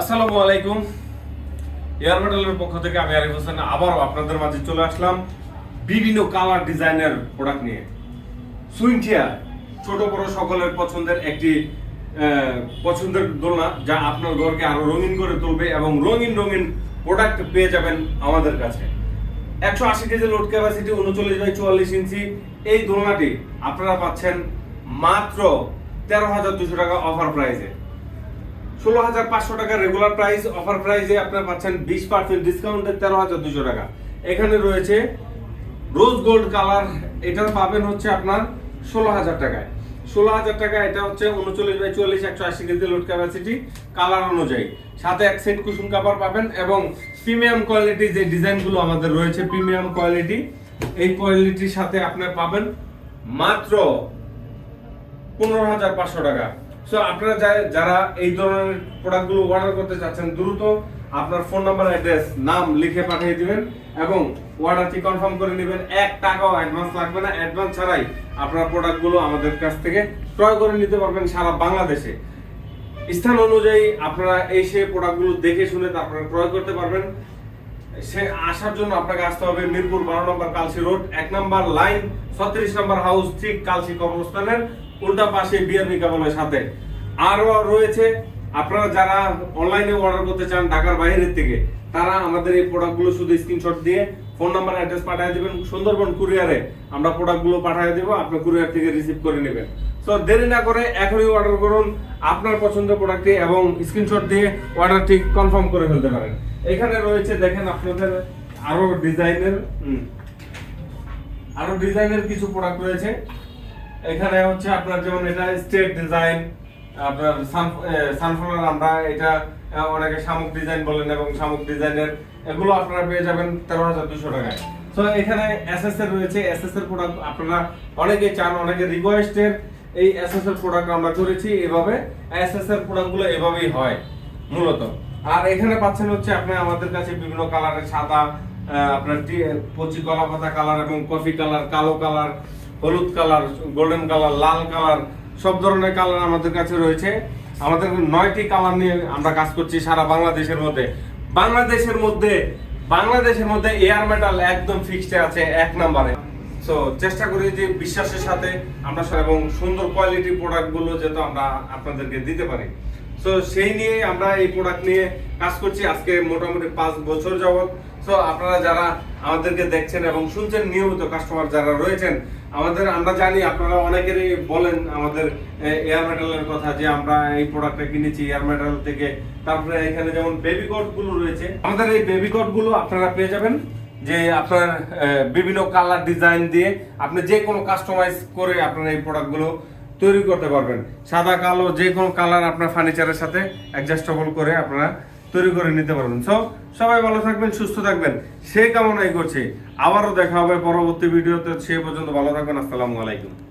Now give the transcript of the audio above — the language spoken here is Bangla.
আসসালামু আলাইকুম। এয়ার মেটালের পক্ষ থেকে আমি আরিফ হোসেন, আবারও আপনাদের মাঝে চলে আসলাম বিভিন্ন কালার ডিজাইনের প্রোডাক্ট নিয়ে। সুইং ছোট বড় সকলের পছন্দের একটি পছন্দের দোলনা যা আপনার ঘরকে আরও রঙিন করে তুলবে এবং রঙিন রঙিন প্রোডাক্ট পেয়ে যাবেন আমাদের কাছে। একশো আশি কেজি লোড ক্যাপাসিটি উনচল্লিশ বাই চুয়াল্লিশ ইঞ্চি। এই দোলনাটি আপনারা পাচ্ছেন মাত্র তেরো হাজার দুশো টাকা অফার প্রাইসে ষোলো হাজার পাঁচশো টাকা রেগুলার প্রাইস অফার প্রাইসে আপনারা পাচ্ছেন বিশ পার্সেন্ট ডিসকাউন্টে তেরো হাজার দুশো টাকা। এখানে রয়েছে রোজ গোল্ড কালার এটা পাবেন হচ্ছে আপনার ষোলো হাজার টাকায়। ষোলো হাজার টাকা, এটা হচ্ছে উনচল্লিশ বাই চুয়াল্লিশ একশো আশি কেজি লোড ক্যাপাসিটি কালার অনুযায়ী। সাথে এক সেট কুসুম কাপড় পাবেন এবং প্রিমিয়াম কোয়ালিটি যে ডিজাইনগুলো আমাদের রয়েছে প্রিমিয়াম কোয়ালিটি এই কোয়ালিটির সাথে আপনার পাবেন মাত্র পনেরো হাজার পাঁচশো টাকা। সো আপনারা যারা এই ধরনের প্রোডাক্টগুলো অর্ডার করতে চাচ্ছেন, দ্রুত আপনার ফোন নাম্বার অ্যাড্রেস নাম লিখে পাঠিয়ে দিবেন এবং অর্ডারটি কনফার্ম করে নেবেন। এক টাকাও অ্যাডভান্স লাগবে না। অ্যাডভান্স ছাড়াই আপনার প্রোডাক্টগুলো আমাদের কাছ থেকে ক্রয় করে নিতে পারবেন সারা বাংলাদেশে। স্থান অনুযায়ী আপনারা এসে প্রোডাক্টগুলো দেখে শুনে তারপরে ক্রয় করতে পারবেন। সে আসার জন্য আপনাকে আসতে হবে মিরপুর বারো নম্বর কালসি রোড, এক নম্বর লাইন, ছত্রিশ নম্বর হাউস, ঠিক কালসি কবরস্থানের উল্টা পাশে বিআরবি কাবলের সাথে। আরও রয়েছে। আপনারা যারা অনলাইনে অর্ডার করতে চান ঢাকার বাইরের থেকে তারা আমাদের এই প্রোডাক্টগুলো শুধু স্ক্রিনশট দিয়ে ফোন নাম্বার অ্যাড্রেস পাঠিয়ে দেবেন। সুন্দরবন কুরিয়ারে আমরা প্রোডাক্টগুলো পাঠিয়ে দেবো আপনি কুরিয়ার থেকে রিসিভ করে নেবেন। সো দেরি না করে এখনই অর্ডার করুন আপনার পছন্দের প্রোডাক্টটি এবং স্ক্রিনশট দিয়ে অর্ডারটি কনফার্ম করে ফেলতে পারেন। এখানে রয়েছে দেখেন আপনাদের আরও ডিজাইনের হুম, আরও ডিজাইনের কিছু প্রোডাক্ট রয়েছে। এখানে হচ্ছে আপনার যেমন এটা স্টেট ডিজাইন আপনার সানফ্লাওয়ার আমরা এটা অনেকে শামুক ডিজাইন বলেন এবং শামুক ডিজাইনের এগুলো আপনারা পেয়ে যাবেন তেরো হাজার দুশো টাকায়। তো এখানে এসএস এর রয়েছে। এসএস এর প্রোডাক্ট আপনারা অনেকে চান, অনেকে রিকোয়েস্টের এই এসএস এর প্রোডাক্ট আমরা করেছি এভাবে। এসএস এর প্রোডাক্টগুলো এভাবেই হয়, মূলত। আর এখানে পাচ্ছেন হচ্ছে আপনি আমাদের কাছে বিভিন্ন কালারের সাদা আপনার কচি কলা পাতা কালার এবং কফি কালার কালো কালার হলুদ কালার গোল্ডেন কালার লাল কালার সব ধরনের কালার আমাদের কাছে রয়েছে। আমাদের নয়টি কালার নিয়ে আমরা কাজ করছি সারা বাংলাদেশের মধ্যে। বাংলাদেশের মধ্যে বাংলাদেশের মধ্যে এয়ার মেটাল একদম ফিক্সড আছে এক নাম্বারে। সো চেষ্টা করি যে বিশ্বাসের সাথে আমরা এবং সুন্দর কোয়ালিটি প্রোডাক্টগুলো যেহেতু আমরা আপনাদেরকে দিতে পারি। সো সেই নিয়ে আমরা এই প্রোডাক্ট নিয়ে কাজ করছি। আজকে মোটামুটি পাঁচ বছর যাবত সো আপনারা যারা আমাদেরকে দেখছেন এবং শুনছেন, নিয়মিত কাস্টমার যারা রয়েছেন, আমাদের, আমরা জানি আপনারা অনেকেরই বলেন আমাদের এয়ার মেটালের কথা যে আমরা এই প্রোডাক্টটা কিনেছি এয়ার মেটাল থেকে। তারপরে এখানে যেমন বেবি গুলো রয়েছে, আমাদের এই বেবি গুলো আপনারা পেয়ে যাবেন। যে আপনার বিভিন্ন কালার ডিজাইন দিয়ে আপনি যে কোনো কাস্টমাইজ করে আপনার এই প্রোডাক্টগুলো তৈরি করতে পারবেন। সাদা, কালো, যে কোনো কালার আপনার ফার্নিচারের সাথে অ্যাডজাস্টেবল করে আপনারা তৈরি করে নিতে পারবেন। সো সবাই ভালো থাকবেন, সুস্থ থাকবেন। সে কামনাই করছি। আবারও দেখা হবে পরবর্তী ভিডিওতে সে পর্যন্ত ভালো থাকবেন। আসসালামু আলাইকুম।